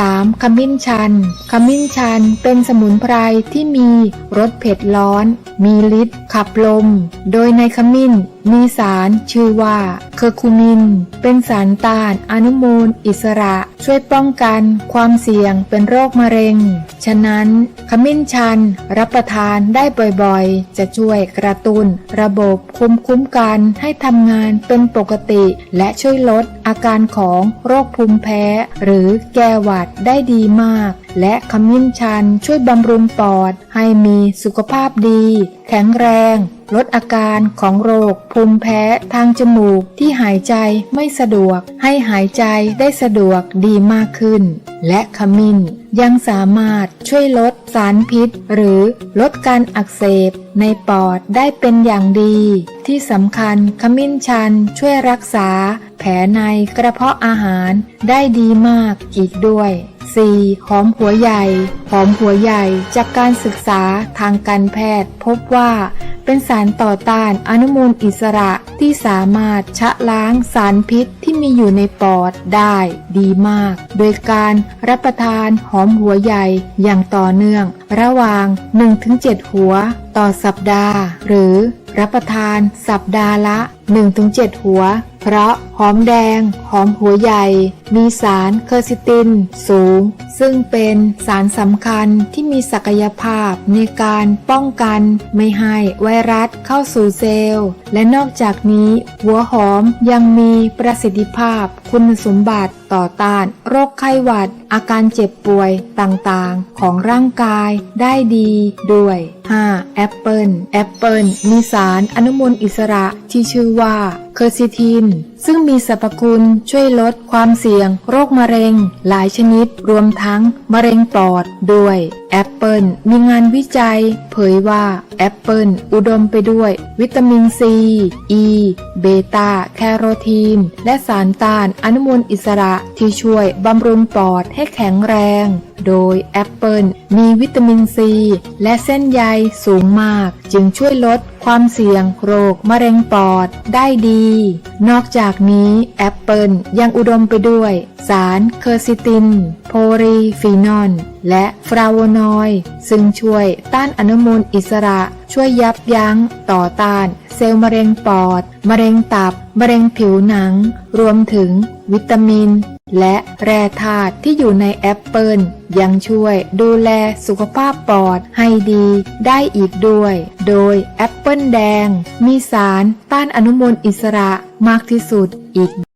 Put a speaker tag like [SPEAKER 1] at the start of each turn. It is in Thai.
[SPEAKER 1] 3. ขมิ้นชัน ขมิ้นชันเป็นสมุนไพรที่มีรสเผ็ดร้อน มีฤทธิ์ขับลม โดยในขมิ้น มีสารชื่อว่าเคอร์คูมิน เป็นสารต้านอนุมูลอิสระ ช่วยป้องกันความเสี่ยงเป็นโรคมะเร็ง ฉะนั้นขมิ้นชันรับประทานได้บ่อยๆ จะช่วยกระตุ้นระบบคุมคุ้มกันให้ทำงานเป็นปกติ และช่วยลดอาการของโรคภูมิแพ้ หรือแก้หวัดได้ดีมาก และขมิ้นชันช่วยบำรุงปอด ให้มีสุขภาพดี แข็งแรง ลดอาการของโรค ภูมิแพ้ทางจมูกที่หายใจไม่สะดวก ให้หายใจได้สะดวกดีมากขึ้น และขมิ้นยังสามารถช่วยลดสารพิษ หรือลดการอักเสบในปอดได้เป็นอย่างดี ที่สำคัญขมิ้นชันช่วยรักษา แผลในกระเพาะอาหารได้ดีมากอีกด้วย 4. หอมหัวใหญ่ หอมหัวใหญ่จากการศึกษาทางการแพทย์พบว่า เป็นสารต่อต้านอนุมูลอิสระที่สามารถชะล้างสารพิษที่มีอยู่ในปอดได้ดีมาก โดยการรับประทานหอมหัวใหญ่อย่างต่อเนื่อง ระหว่าง 1-7 หัวต่อสัปดาห์ หรือรับประทานสัปดาห์ละ 1-7 หัว เพราะหอมแดง หอมหัวใหญ่ มีสารเคอร์ซิติน สูง ซึ่งเป็นสารสำคัญที่มีศักยภาพในการป้องกันไม่ให้ไวรัสเข้าสู่เซลล์ และนอกจากนี้ หัวหอมยังมีประสิทธิภาพคุณสมบัติ ต่อต้านโรคไข้หวัด อาการเจ็บป่วยต่างๆ ของร่างกายได้ดีด้วย 5. แอปเปิลแอปเปิลมีสารอนุมูลอิสระที่ชื่อว่าเคอร์ซิทิน ซึ่งมีสรรพคุณช่วยลดความเสี่ยง โรคมะเร็ง หลายชนิด รวมทั้งมะเร็งปอดด้วยแอปเปิลมีงานวิจัย เผยว่าแอปเปิลอุดมไปด้วย วิตามินซี อีเบต้าแคโรทีน และสารต้านอนุมูลอิสระที่ช่วยบำรุงปอดให้แข็งแรง โดยแอปเปิลมีวิตามินซี และเส้นใยสูงมาก จึงช่วยลดความเสี่ยงโรคมะเร็งปอดได้ดี นอกจากนี้แอปเปิลยังอุดมไปด้วย สารเคอร์ซิติน โพลีฟีนอลและฟลาโวนอยด์ซึ่งช่วยต้านอนุมูลอิสระ ช่วยยับยั้ง ต่อต้าน เซลล์มะเร็งปอด มะเร็งตับ มะเร็งผิวหนัง รวมถึง วิตามิน และแร่ธาตุที่อยู่ในแอปเปิลยังช่วยดูแลสุขภาพปอดให้ดีได้อีกด้วย โดยแอปเปิลแดง มีสารต้านอนุมูลอิสระมากที่สุดอีก